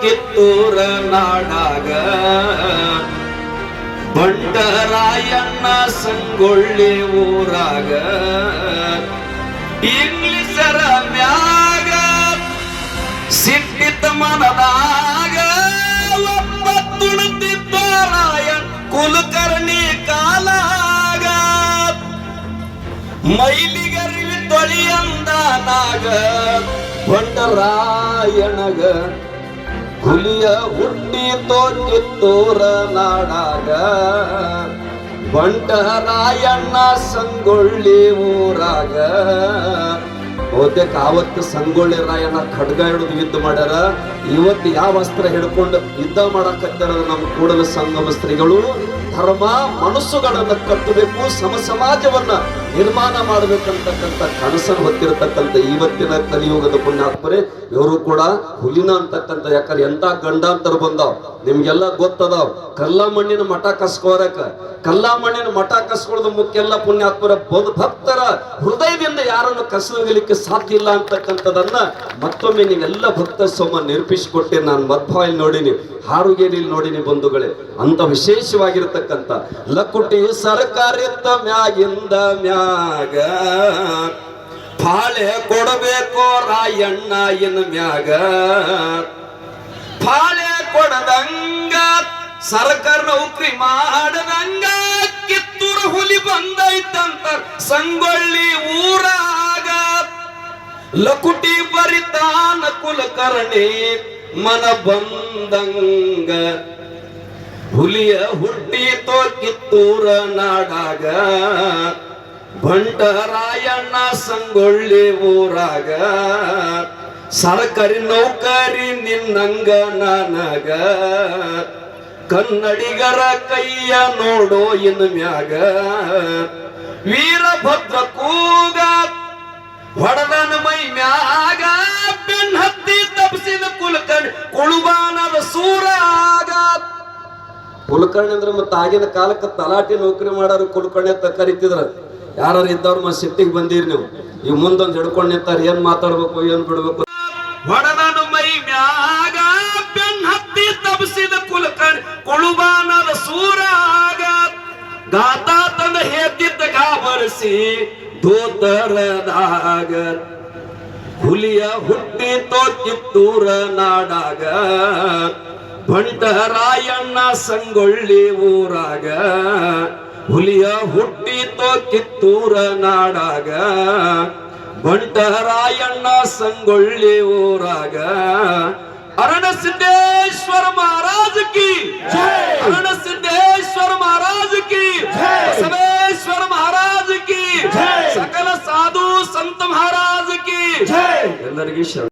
ಕಿತ್ತೂರ ನಾಡಾಗ ಬಂಡರಾಯಣ್ಣ ಸಂಗೊಳ್ಳಿ ಊರಾಗ ಇಂಗ್ಲಿಷರ ಮ್ಯಾಗ ಸಿಟ್ಟಿತ ಮನದಾಗ ಒಬ್ಬ ತುಳಿತಿದ್ದ ರಾಯಣ್ ಕುಲಕರ್ಣಿ ಕಾಲಾಗ ಮೈಲಿಗರಿವಿ ತೊಳಿಯಂದ ನಾಗ ಬಂಡರಾಯಣಗ ಹುಲಿಯ ಹುಟ್ಟಿ ಕಿತ್ತೂರ ನಾಡಾಗ. ಬಂಡರಾಯಣ್ಣ ಸಂಗೊಳ್ಳಿ ಊರಾಗ. ಬಹುತೇಕ ಆವತ್ತು ಸಂಗೊಳ್ಳಿ ರಾಯಣ್ಣ ಖಡ್ಗ ಹಿಡಿದು ಯುದ್ಧ ಮಾಡ್ಯಾರ. ಇವತ್ತು ಯಾವ ಅಸ್ತ್ರ ಹಿಡ್ಕೊಂಡು ಯುದ್ಧ ಮಾಡಕತ್ತಾರ ನಮ್ಮ ಕೂಡಲ ಸಂಗಮ ಸ್ತ್ರೀಗಳು, ಧರ್ಮ, ಮನಸ್ಸುಗಳನ್ನು ಕಟ್ಟಬೇಕು, ಸಮ ಸಮಾಜವನ್ನ ನಿರ್ಮಾಣ ಮಾಡಬೇಕಂತಕ್ಕಂಥ ಕನಸನ್ನು ಹೊತ್ತಿರತಕ್ಕಂಥ ಇವತ್ತಿನ ಕಲಿಯುಗದ ಪುಣ್ಯಾತ್ಮರೇ, ಇವರು ಕೂಡ ಹುಲಿನ ಅಂತಕ್ಕಂಥ, ಯಾಕಂದ್ರೆ ಎಂತ ಗಂಡಾಂತರ ಬಂದಾವ್. ನಿಮ್ಗೆಲ್ಲ ಗೊತ್ತದಾವ್. ಕಲ್ಲ ಮಣ್ಣಿನ ಮಠ ಕಸ್ಕೋರಕ. ಕಲ್ಲ ಮಣ್ಣಿನ ಮಠ ಕಸ್ಕೊಳ್ಳೋದು ಮುಖ್ಯ ಎಲ್ಲ ಪುಣ್ಯಾತ್ಮರ. ಭಕ್ತರ ಹೃದಯದಿಂದ ಯಾರನ್ನು ಕಸಲಿಕ್ಕೆ ಸಾಧ್ಯ ಇಲ್ಲ ಅಂತಕ್ಕಂಥದನ್ನ ಮತ್ತೊಮ್ಮೆ ನೀವೆಲ್ಲ ಭಕ್ತ ಸೋಮ ನಿರೂಪಿಸಿಕೊಟ್ಟೆ ನಾನು ಮಧ್ವಾಯಿಲ್ ನೋಡಿನಿ ಹಾರುಗೇರಿಯಲ್ಲಿ ನೋಡಿನಿ ಬಂಧುಗಳೇ. ಅಂತ ವಿಶೇಷವಾಗಿರತಕ್ಕಂಥ ಲಕ್ಕುಟಿ ಸರ್ಕಾರಿತ್ತ ಮ್ಯಾಗಿಂದ ಮ್ಯಾಗ ಫಾಳೆ ಕೊಡಬೇಕು ರಾಯಣ್ಣ ಇನ್ ಮ್ಯಾಗ. ಫಾಳೆ ಕೊಡದಂಗ ಸರ್ಕಾರ ನೌಕರಿ ಮಾಡದಂಗ ಕಿತ್ತೂರು ಹುಲಿ ಬಂದೈತಂತ ಸಂಗೊಳ್ಳಿ ಊರಾಗ. ಲಕುಟಿ ಬರಿತಾನ ಕುಲಕರ್ಣಿ ಮನ ಬಂದಂಗ. ಹುಲಿಯ ಹುಟ್ಟಿ ತೋ ಕಿತ್ತೂರ ನಾಡಾಗ. ಬಂಟರಾಯಣ್ಣ ಸಂಗೊಳ್ಳಿ ಊರಾಗ, ಸರ್ಕಾರಿ ನೌಕರಿ ನಿನ್ನಂಗ ನನಗ, ಕನ್ನಡಿಗರ ಕೈಯ ನೋಡೋ ಇನ್ ಮ್ಯಾಗ, ವೀರಭದ್ರ ಕೂಗ, ಹೊಡೆದನ ಮೈ ಮ್ಯಾಗ, ಬೆನ್ ಹತ್ತಿ ತಪ್ಪಿಸಿದ ಕುಲಕರ್ಣಿ, ಕುಳುಬಾನದ ಸೂರಾಗ. ಕುಲಕರ್ಣಿ ಅಂದ್ರೆ ಮತ್ತೆ ಆಗಿನ ಕಾಲಕ್ಕೆ ತಲಾಟಿ ನೌಕರಿ ಮಾಡೋರು ಕುಲಕರ್ಣಿ ಅಂತ ಕರಿತಿದ್ರ ಯಾರು ಇದ್ದವ್ರು ಮತ್ತೆ ಸಿಟ್ಟಿಗೆ ಬಂದಿರಿ ನೀವು. ಈ ಮುಂದೊಂದು ಹಿಡ್ಕೊಂಡು ನಿಂತಾರ, ಏನ್ ಮಾತಾಡ್ಬೇಕು, ಏನ್ ಬಿಡ್ಬೇಕು? ಹೊಡೆದನು ಮೈ ಮ್ಯಾಗ, ಬೆನ್ ಹತ್ತಿ ತಪ್ಪಿಸಿದ ಕುಲಕಣ್ ಕುಳುಬಾನದ ಸೂರಾಗ. ಗಾತ ತಂದ ಹೇತಿದ್ದ ಗಾಬರಿಸಿ ದೋತರದಾಗ. ಹುಲಿಯ ಹುಟ್ಟಿ ತೋಕಿತ್ತೂರ ನಾಡಾಗ. ಭಂಟರಾಯಣ್ಣ ಸಂಗೊಳ್ಳಿ ಊರಾಗ. ಹುಲಿಯ ಹುಟ್ಟಿತೋ ಕಿತ್ತೂರ ನಾಡಾಗ ಬಂಟರಾಯಣ್ಣ ಸಂಗೊಳ್ಳಿ ಊರಾಗ ಅರಣ ಸಿದ್ದೇಶ್ವರ ಮಹಾರಾಜ್ ಕಿ ಅರಣ ಸಿದ್ದೇಶ್ವರ ಮಹಾರಾಜ್ ಕಿ ಬಸವೇಶ್ವರ ಮಹಾರಾಜ್ ಕಿ ಸಕಲ ಸಾಧು ಸಂತ ಮಹಾರಾಜ್ ಕಿ ಎಲ್ಲರಿಗೂ ಶರಣ